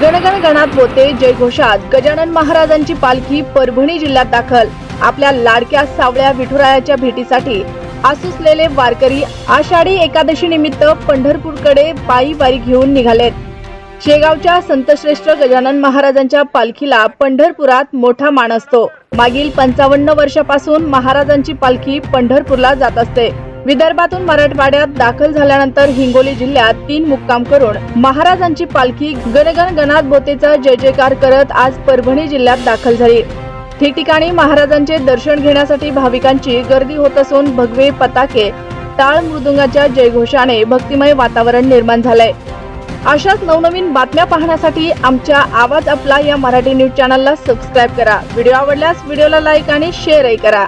गणगणगणात होते जयघोषात गजानन महाराजांची पालखी परभणी जिल्ह्यात दाखल. आपल्या लाडक्या सावळ्या विठुरायाच्या भेटीसाठी आसुसलेले वारकरी आषाढी एकादशी निमित्त पंढरपूरकडे पायी वारी घेऊन निघालेत. शेगावच्या संतश्रेष्ठ गजानन महाराजांच्या पालखीला पंढरपुरात मोठा मान असतो. मागील पंचावन्न वर्षापासून महाराजांची पालखी पंढरपूरला जात असते. विदर्भातून मराठवाड्यात दाखल झाल्यानंतर हिंगोली जिल्ह्यात तीन मुक्काम करून महाराजांची पालखी गणगण गणात बोतेचा जय जयकार करत आज परभणी जिल्ह्यात दाखल झाली. ठिकठिकाणी महाराजांचे दर्शन घेण्यासाठी भाविकांची गर्दी होत असून भगवे पताके टाळ मृदुंगाच्या जयघोषाने भक्तिमय वातावरण निर्माण झालंय. अशाच नवनवीन बातम्या पाहण्यासाठी आमच्या आवाज आपला या मराठी न्यूज चॅनलला सबस्क्राईब करा. व्हिडिओ आवडल्यास व्हिडिओला लाईक आणि शेअरही करा.